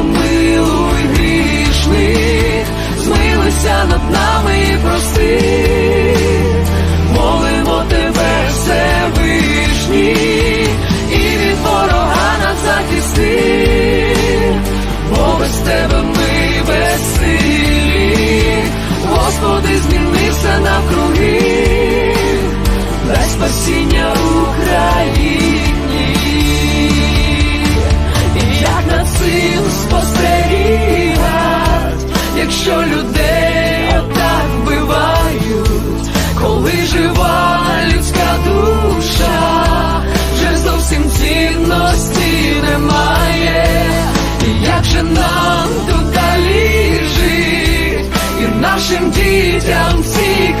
помилуй грішних, змилися над нами і прости. життям в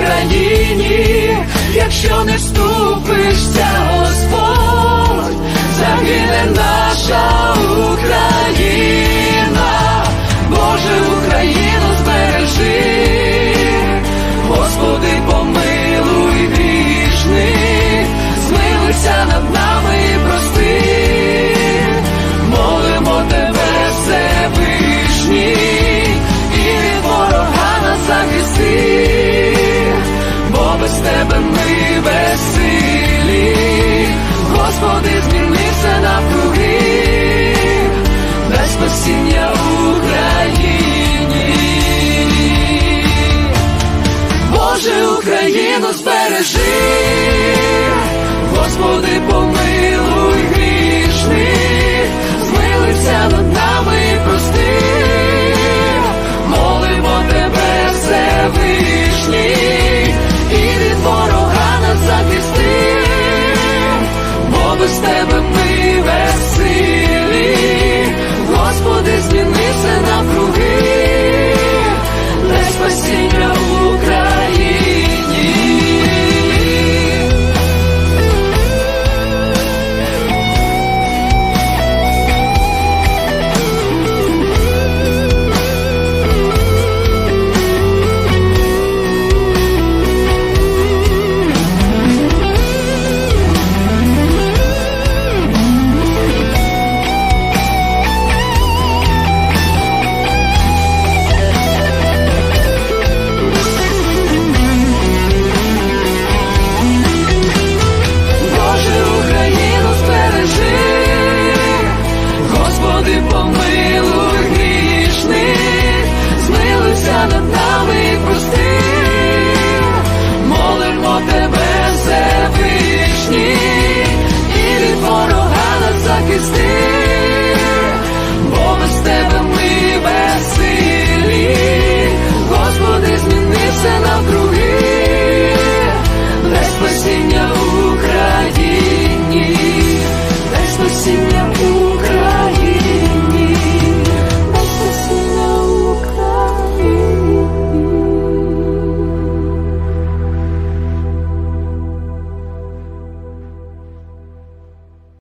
країні, якщо не вступ. Господи, помилуй грішних, змилився над нами молимо тебе, Всевишній, і від ворога нас захисти, бо без.